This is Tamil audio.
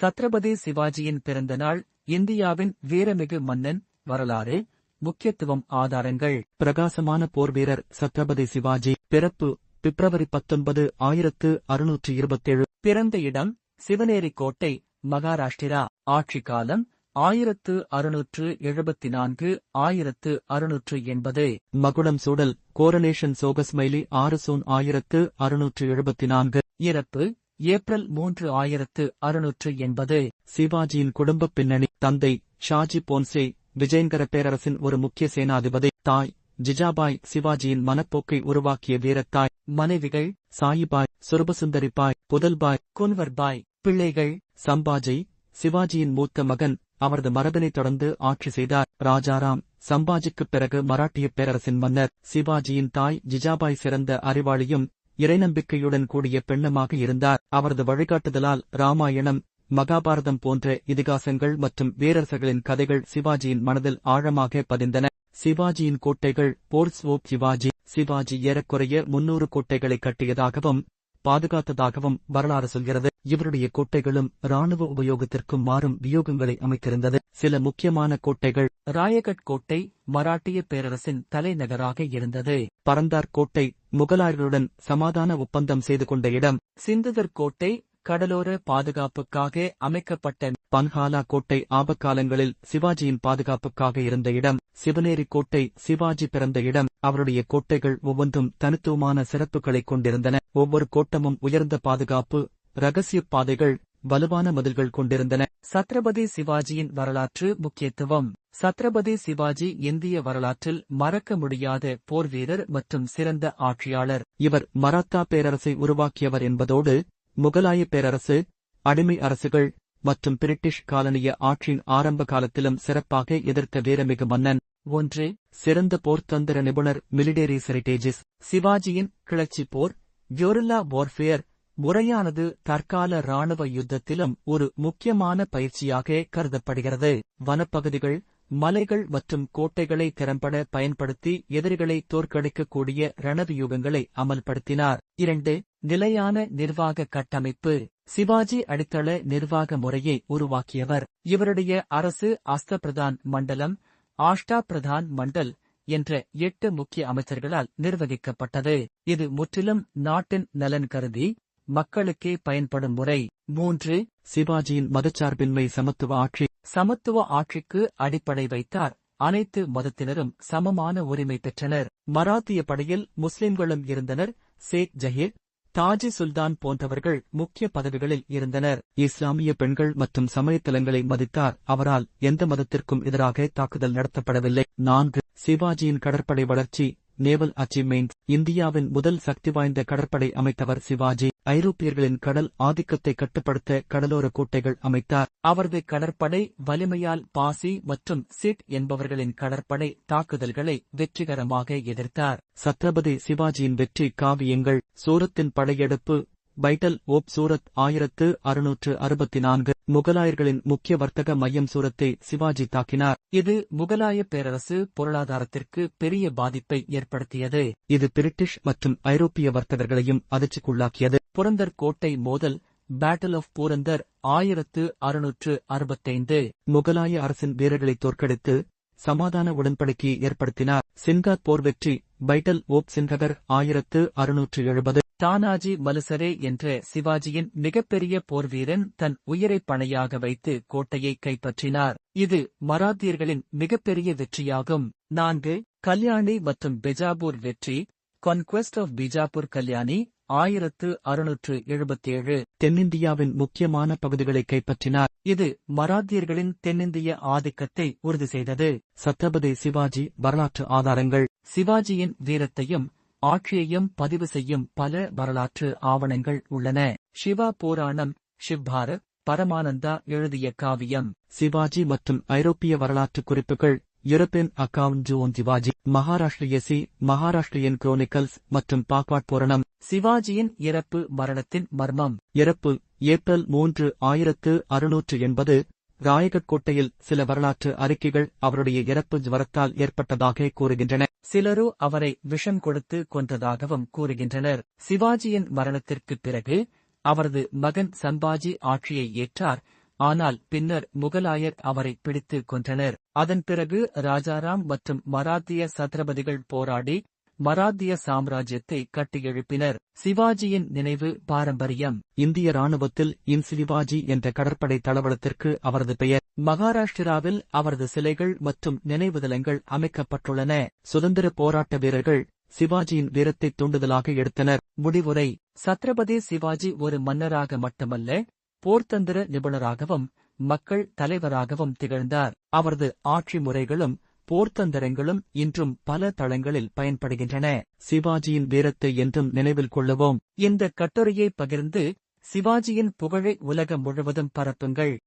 சத்ரபதி சிவாஜியின் பிறந்தநாள் இந்தியாவின் வீரமிகு மன்னன் வரலாறு முக்கியத்துவம் ஆதாரங்கள். பிரகாசமான போர்வீரர் சத்ரபதி சிவாஜி பிறப்பு பிப்ரவரி பத்தொன்பது ஆயிரத்து அறுநூற்று இருபத்தேழு. பிறந்த இடம் சிவனேரி கோட்டை மகாராஷ்டிரா. ஆட்சி காலம் ஆயிரத்து அறுநூற்று எழுபத்தி நான்கு ஆயிரத்து அறுநூற்று எண்பது. மகுடம் சூடல் கோரனேஷன் சோகஸ்மைலி ஆறு சூன் ஆயிரத்து அறுநூற்று எழுபத்தி நான்கு. இறப்பு ஏப்ரல் மூன்று ஆயிரத்து அறுநூற்று எண்பது. சிவாஜியின் குடும்பப் பின்னணி தந்தை ஷாஜி போன்சே விஜயங்கர பேரரசின் ஒரு முக்கிய சேனாதிபதி தாய் ஜிஜாபாய் சிவாஜியின் மனப்போக்கை உருவாக்கிய வீரத்தாய் மனைவிகள் சாயிபாய் சுரபசுந்தரிபாய் புதல்பாய் குன்வர்பாய் பிள்ளைகள் சம்பாஜி சிவாஜியின் மூத்த மகன் அவரது மரபினைத் தொடர்ந்து ஆட்சி செய்தார். ராஜாராம் சம்பாஜிக்குப் பிறகு மராட்டிய பேரரசின் மன்னர் சிவாஜியின் தாய் ஜிஜாபாய் சிறந்த அறிவாளியும் இறைநம்பிக்கையுடன் கூடிய பெண்ணமாக இருந்தார். அவரது வழிகாட்டுதலால் ராமாயணம் மகாபாரதம் போன்ற இதிகாசங்கள் மற்றும் வீரரசர்களின் கதைகள் சிவாஜியின் மனதில் ஆழமாக பதிந்தன. சிவாஜியின் கோட்டைகள் போர்ட்ஸ் ஓப் சிவாஜி சிவாஜி ஏறக்குறைய முன்னூறு கோட்டைகளை கட்டியதாகவும் பாதுகாத்ததாகவும் வரலாறு சொல்கிறது. இவருடைய கோட்டைகளும் ராணுவ உபயோகத்திற்கும் மாறும் வியோகங்களை அமைத்திருந்தது. சில முக்கியமான கோட்டைகள் ராயகட் கோட்டை மராட்டிய பேரரசின் தலைநகராக இருந்தது. பரந்தார் கோட்டை முகலாயர்களுடன் சமாதான ஒப்பந்தம் செய்து கொண்ட இடம். சிந்துதர் கோட்டை கடலோர பாதுகாப்புக்காக அமைக்கப்பட்ட பன்ஹாலா கோட்டை ஆபக்காலங்களில் சிவாஜியின் பாதுகாப்புக்காக இருந்த இடம் சிவனேரி கோட்டை சிவாஜி பிறந்த இடம். அவருடைய கோட்டைகள் ஒவ்வொன்றும் தனித்துவமான சிறப்புகளைக் கொண்டிருந்தன. ஒவ்வொரு கோட்டமும் உயர்ந்த பாதுகாப்பு ரகசிய பாதைகள் வலுவான மதில்கள் கொண்டிருந்தன. சத்ரபதி சிவாஜியின் வரலாற்று முக்கியத்துவம். சத்ரபதி சிவாஜி இந்திய வரலாற்றில் மறக்க முடியாத போர்வீரர் மற்றும் சிறந்த ஆட்சியாளர். இவர் மராத்தா பேரரசை உருவாக்கியவர் என்பதோடு முகலாய பேரரசு அடிமை அரசுகள் மற்றும் பிரிட்டிஷ் காலனிய ஆட்சியின் ஆரம்ப காலத்திலும் சிறப்பாக எதிர்த்த வீரமிகு மன்னன் ஒன்று சிறந்த போர்த்தந்திர நிபுணர் மிலிடரி செரிட்டேஜஸ் சிவாஜியின் கிளர்ச்சி போர் கியோரில்லா வார்ஃபேர் முறையானது தற்கால ராணுவ யுத்தத்திலும் ஒரு முக்கியமான பயிற்சியாக கருதப்படுகிறது. வனப்பகுதிகள் மலைகள் மற்றும் கோட்டைகளை திறம்பட பயன்படுத்தி எதிரிகளை தோற்கடிக்கக்கூடிய ரணவியூகங்களை அமல்படுத்தினார். இரண்டு நிலையான நிர்வாக கட்டமைப்பு. சிவாஜி அடித்தள நிர்வாக முறையை உருவாக்கியவர். இவருடைய அரசு அஸ்தபிரதான் மண்டலம் ஆஷ்டா பிரதான் மண்டல் என்ற எட்டு முக்கிய அமைச்சர்களால் நிர்வகிக்கப்பட்டது. இது முற்றிலும் நாட்டின் நலன் கருதி மக்களுக்கே பயன்படும் முறை. மூன்று சிவாஜியின் மதச்சார்பின்மை சமத்துவ ஆட்சி. சமத்துவ ஆட்சிக்கு அடிப்படை வைத்தார். அனைத்து மதத்தினரும் சமமான உரிமை பெற்றனர். மராத்திய படையில் முஸ்லிம்களும் இருந்தனர். சேக் ஜஹீர் தாஜி சுல்தான் போன்றவர்கள் முக்கிய பதவிகளில் இருந்தனர். இஸ்லாமிய பெண்கள் மற்றும் சமயத்தலங்களை மதித்தார். அவரால் எந்த மதத்திற்கும் எதிராக தாக்குதல் நடத்தப்படவில்லை. நான்கு சிவாஜியின் கடற்படை வளர்ச்சி. நேவல் அச்சீவ்மெண்ட் இந்தியாவின் முதல் சக்தி வாய்ந்த கடற்படை அமைத்தவர் சிவாஜி. ஐரோப்பியர்களின் கடல் ஆதிக்கத்தை கட்டுப்படுத்த கடலோர கோட்டைகள் அமைத்தார். அவரது கடற்படை வலிமையால் பாசி மற்றும் சிட் என்பவர்களின் கடற்படை தாக்குதல்களை வெற்றிகரமாக எதிர்த்தார். சத்ரபதி சிவாஜியின் வெற்றி காவியங்கள் சூரத்தின் படையெடுப்பு பைட்டல் ஓப் சூரத் ஆயிரத்து அறுநூற்று அறுபத்தி நான்கு முகலாயர்களின் முக்கிய வர்த்தக மையம் சூரத்தை சிவாஜி தாக்கினார். இது முகலாய பேரரசு பொருளாதாரத்திற்கு பெரிய பாதிப்பை ஏற்படுத்தியது. இது பிரிட்டிஷ் மற்றும் ஐரோப்பிய வர்த்தகர்களையும் அதிர்ச்சிக்குள்ளாக்கியது. புரந்தர் கோட்டை மோதல் பேட்டில் ஆஃப் பூரந்தர் ஆயிரத்து அறுநூற்று அறுபத்தைந்து. முகலாய அரசின் வீரர்களை தோற்கடித்து சமாதான உடன்படிக்கையை ஏற்படுத்தினார். சின்காத் போர் வெற்றி பைட்டல் ஓப் சின்ஹகர் ஆயிரத்து அறுநூற்று எழுபது. தானாஜி மலுசரே என்ற சிவாஜியின் மிகப்பெரிய போர்வீரன் தன் உயிரை பணையாக வைத்து கோட்டையை கைப்பற்றினார். இது மராத்தியர்களின் மிகப்பெரிய வெற்றியாகும். நான்கு கல்யாணி மற்றும் பிஜாபூர் வெற்றி கான்குவெஸ்ட் ஆஃப் பிஜாப்பூர் கல்யாணி ஆயிரத்து அறுநூற்று எழுபத்தேழு. தென்னிந்தியாவின் முக்கியமான பகுதிகளை கைப்பற்றினார். இது மராத்தியர்களின் தென்னிந்திய ஆதிக்கத்தை உறுதி செய்தது. சத்ரபதி சிவாஜி வரலாற்று ஆதாரங்கள். சிவாஜியின் வீரத்தையும் ஆட்சியையும் பதிவு செய்யும் பல வரலாற்று ஆவணங்கள் உள்ளன. சிவா புராணம் ஷிவ்பாரத் பரமானந்தா எழுதிய காவியம் சிவாஜி மற்றும் ஐரோப்பிய வரலாற்று குறிப்புகள் யூரோப்பியன் அக்கவுண்ட் ஜோன் சிவாஜி மகாராஷ்டிரிய சி மகாராஷ்டிரியன் குரோனிக்கல்ஸ் மற்றும் பாக்வாட் புராணம் சிவாஜியின் இறப்பு மரணத்தின் மர்மம். இறப்பு ஏப்ரல் மூன்று ஆயிரத்து அறுநூற்று எண்பது. ராயகட் கோட்டையில் சில வரலாற்று அறிக்கைகள் அவருடைய இறப்பு ஜுவரத்தால் ஏற்பட்டதாக கூறுகின்றன. சிலரோ அவரை விஷம் கொடுத்து கொன்றதாகவும் கூறுகின்றனர். சிவாஜியின் மரணத்திற்குப் பிறகு அவரது மகன் சம்பாஜி ஆட்சியை ஏற்றார். ஆனால் பின்னர் முகலாயர் அவரை பிடித்து கொன்றனர். அதன் பிறகு ராஜாராம் மற்றும் மராத்திய சத்ரபதிகள் போராடி மராத்திய சாம்ராஜ்யத்தை கட்டியெழுப்பினர் சிவாஜியின் நினைவு பாரம்பரியம். இந்திய ராணுவத்தில் இன் சிவாஜி என்ற கடற்படை தளவளத்திற்கு அவரது பெயர். மகாராஷ்டிராவில் அவரது சிலைகள் மற்றும் நினைவுதலங்கள் அமைக்கப்பட்டுள்ளன. சுதந்திர போராட்ட வீரர்கள் சிவாஜியின் வீரத்தை தூண்டுதலாக எடுத்தனர். முடிவுரை. சத்ரபதி சிவாஜி ஒரு மன்னராக மட்டுமல்ல போர்த்தந்திர நிபுணராகவும் மக்கள் தலைவராகவும் திகழ்ந்தார். அவரது ஆட்சி முறைகளும் போர்த்தந்திரங்களும் இன்றும் பல தளங்களில் பயன்படுகின்றன. சிவாஜியின் வீரத்தை என்றும் நினைவில் கொள்ளுவோம். இந்த கட்டுரையை பகிர்ந்து சிவாஜியின் புகழை உலகம் முழுவதும் பரப்புங்கள்.